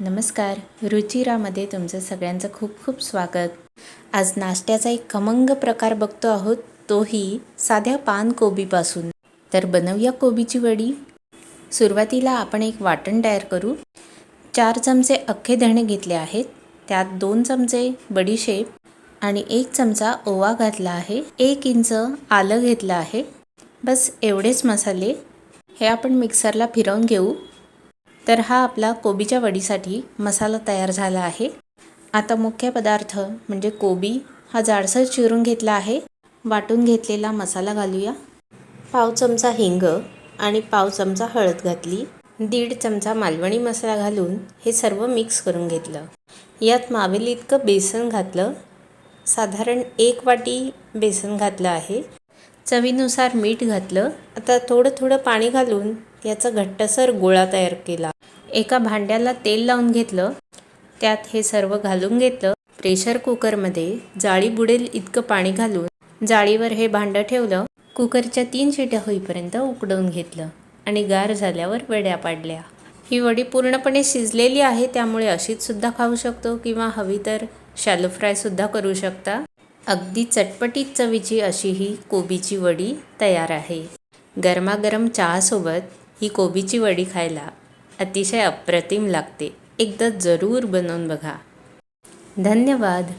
नमस्कार. रुचिरामध्ये तुमचं सगळ्यांचं खूप खूप स्वागत. आज नाश्त्याचा एक खमंग प्रकार बघतो आहोत तोही साध्या पान कोबीपासून. तर बनवूया कोबीची वडी. सुरुवातीला आपण एक वाटण तयार करू. चार चमचे अख्खे धणे घेतले आहेत. त्यात दोन चमचे बडीशेप आणि एक चमचा ओवा घातला आहे. एक इंच आलं घेतलं आहे. बस एवढेच मसाले. हे आपण मिक्सरला फिरवून घेऊ. तर हा आपला कोबीच्या वडीसाठी मसाला तयार झाला आहे. आता मुख्य पदार्थ म्हणजे कोबी हा जाडसर चिरून घेतला आहे. वाटून घेतलेला मसाला घालूया. पाव चमचा हिंग आणि पाव चमचा हळद घातली. दीड चमचा मालवणी मसाला घालून हे सर्व मिक्स करून घेतलं. यात मावेल इतकं बेसन घातलं. साधारण एक वाटी बेसन घातलं आहे. चवीनुसार मीठ घातलं. आता थोडं थोडं पाणी घालून याचा घट्टसर गोळा तयार केला. एका भांड्याला तेल लावून घेतलं. त्यात हे सर्व घालून घेतलं. प्रेशर कुकरमध्ये जाळी बुडेल इतकं पाणी घालून जाळीवर हे भांडं ठेवलं. कुकरच्या तीन शिट्या होईपर्यंत उकडवून घेतलं आणि गार झाल्यावर वड्या पाडल्या. ही वडी पूर्णपणे शिजलेली आहे त्यामुळे अशीच सुद्धा खाऊ शकतो किंवा हवी तर शॅलो फ्रायसुद्धा करू शकता. अगदी चटपटीत चवीची अशी ही कोबीची वडी तयार आहे. गरमागरम चहासोबत ही कोबीची वडी खायला अतिशय अप्रतिम लागते. एकदा जरूर बनवून बघा. धन्यवाद.